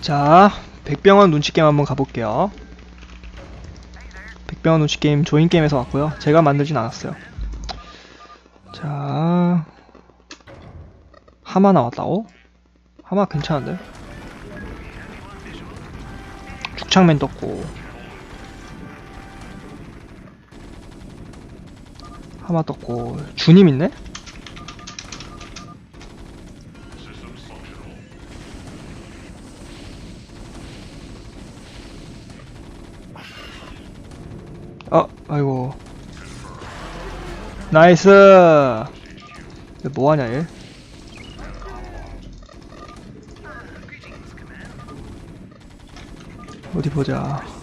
자, 백병원 눈치게임 한번 가볼게요. 백병원 눈치게임 조인게임에서 왔고요. 제가 만들진 않았어요. 자, 하마 나왔다고? 하마 괜찮은데? 죽창맨 떴고 하마 떴고 주님 있네? 아이고. 나이스! 얘 뭐하냐, 얘? 어디 보자.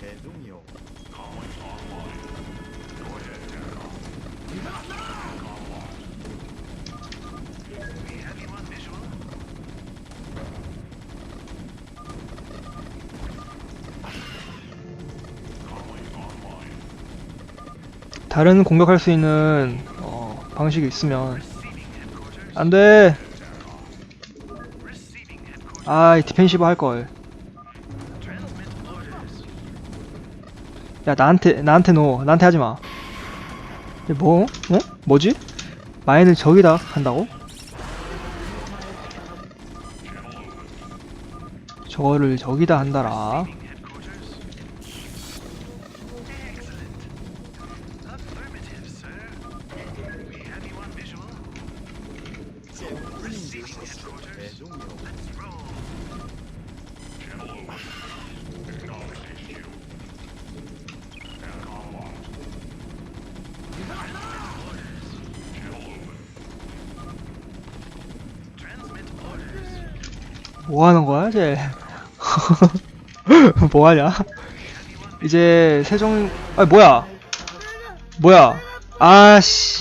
대동이요. 다른 공격할 수 있는 어, 방식이 있으면 안 돼. 아, 이 디펜시브 할 걸. 야, 나한테 나한테 놓. 나한테 하지 마. 뭐? 어? 뭐지? 마인을 저기다 한다고? 저거를 저기다 한다라. 뭐 하는 거야, 쟤? 뭐 하냐? 이제 세종, 아, 뭐야? 뭐야? 아씨.